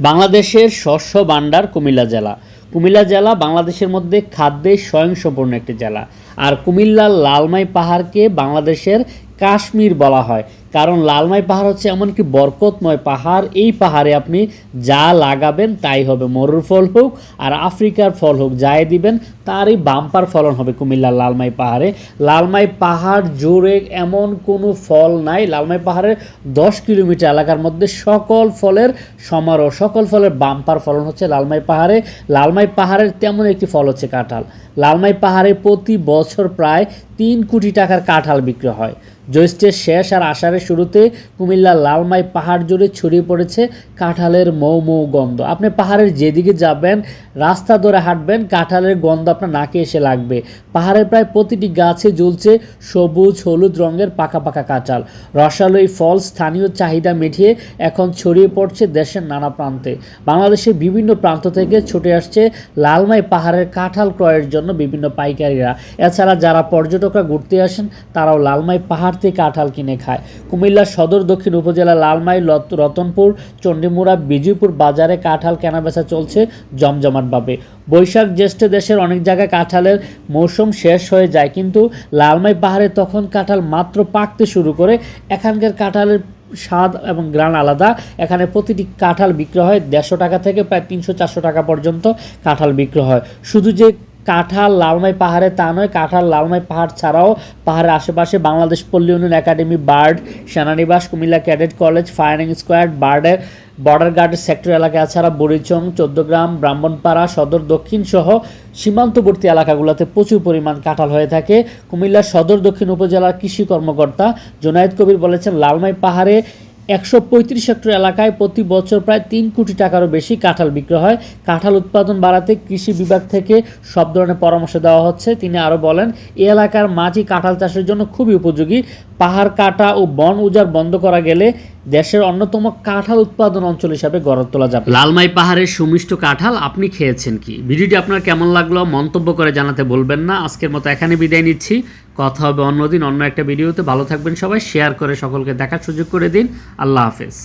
বাংলাদেশের শস্য ভাণ্ডার কুমিল্লা জেলা। কুমিল্লা জেলা বাংলাদেশের মধ্যে খাদ্যে স্বয়ংসম্পূর্ণ একটি জেলা। আর কুমিল্লার লালমাই পাহাড়কে বাংলাদেশের কাশ্মীর বলা হয়। কারণ লালমাই পাহাড় হচ্ছে এমন কি বরকতময় পাহাড়। এই পাহাড়ে আপনি যা লাগাবেন তাই হবে। মরুর ফল হোক আর আফ্রিকার ফল হোক, যাই দিবেন, তারই বাম্পার ফলন হবে কুমিল্লার লালমাই পাহাড়ে। লালমাই পাহাড় জুড়ে এমন কোনো ফল নাই। লালমাই পাহাড়ের দশ কিলোমিটার এলাকার মধ্যে সকল ফলের সমারোহ, সকল ফলের বাম্পার ফলন হচ্ছে লালমাই পাহাড়ে। লালমাই পাহাড়ের তেমন একটি ফল হচ্ছে কাঁঠাল। লালমাই পাহাড়ে প্রতি বছর প্রায় তিন কোটি টাকার কাঁঠাল বিক্রি হয়। জ্যৈষ্ঠের শেষ আর আষাঢ়ের শুরুতে কুমিল্লার লালমাই পাহাড় জুড়ে ছড়িয়ে পড়েছে কাঁঠালের মৌ মৌ গন্ধ। আপনি পাহাড়ের যেদিকে যাবেন, রাস্তা ধরে হাঁটবেন, কাঁঠালের গন্ধ আপনার নাকে এসে লাগবে। পাহাড়ের প্রায় প্রতিটি গাছে জ্বলছে সবুজ, হলুদ রঙের পাকা পাকা কাঁঠাল রসালো এই ফল স্থানীয় চাহিদা মিটিয়ে এখন ছড়িয়ে পড়ছে দেশের নানা প্রান্তে। বাংলাদেশের বিভিন্ন প্রান্ত থেকে ছুটে আসছে লালমাই পাহাড়ের কাঁঠাল ক্রয়ের জন্য বিভিন্ন পাইকারীরা। এছাড়া যারা পর্যটকরা ঘুরতে আসেন, তারাও লালমাই পাহাড় থেকে কাঁঠাল কিনে খায়। কুমিল্লার সদর দক্ষিণ উপজেলা লালমাই রতনপুর, চণ্ডীমুড়া, বিজয়পুর বাজারে কাঁঠাল কেনাবেচা চলছে জমজমাটভাবে। বৈশাখ জ্যৈষ্ঠ দেশের অনেক জায়গায় কাঁঠালের মৌসুম শেষ হয়ে যায়, কিন্তু লালমাই পাহাড়ে তখন কাঁঠাল মাত্র পাকতে শুরু করে। এখানকার কাঁঠালের স্বাদ এবং গ্রান আলাদা। এখানে প্রতিটি কাঁঠাল বিক্রি হয় দেড়শো টাকা থেকে প্রায় তিনশো চারশো টাকা পর্যন্ত কাঁঠাল বিক্রি হয়। শুধু যে কাঁঠাল লালমাই পাহাড়ে, তা নয়, কাঁঠাল লালমাই পাহাড় ছাড়াও পাহাড়ের আশেপাশে বাংলাদেশ পল্লী উন্নয়ন academy, BARD, সেনানিবাস, Comilla cadet college, firing squad, বার্ডের border গার্ডের সেক্টর এলাকা, এছাড়া বরিচং চোদ্দগ্রাম, ব্রাহ্মণপাড়া, সদর, দক্ষিণ সহ সীমান্তবর্তী এলাকাগুলোতে প্রচুর পরিমাণ কাঁঠাল হয়ে থাকে। কুমিল্লার সদর, দক্ষিণ উপজেলার কৃষি কর্মকর্তা জোনায়েদ কবির বলেছেন, লালমাই পাহাড়ে একশো পঁয়ত্রিশ হেক্টর এলাকায় প্রতি বছর প্রায় তিন কোটি টাকারও বেশি কাঁঠাল বিক্রি হয়। কাঁঠাল উৎপাদন বাড়াতে কৃষি বিভাগ থেকে সব ধরনের পরামর্শ দেওয়া হচ্ছে। তিনি আরও বলেন এই এলাকার মাটি কাঁঠাল চাষের জন্য খুবই উপযোগী। পাহাড় কাটা ও বন উজাড় বন্ধ করা গেলে দেশের অন্যতম কাঁঠাল উৎপাদন অঞ্চল হিসাবে গড়ে তোলা যাবে। লালমাই পাহাড়ের সুমিষ্ট কাঁঠাল আপনি খেয়েছেন কি? ভিডিওটি আপনার কেমন লাগল মন্তব্য করে জানাতে বলবেন না। আজকের মতো এখানে বিদায় নিচ্ছি। কথা হবে অন্যদিন, অন্য একটা ভিডিওতে। ভালো থাকবেন সবাই শেয়ার করে সকলকে দেখার সুযোগ করে দিন। আল্লাহ হাফেজ।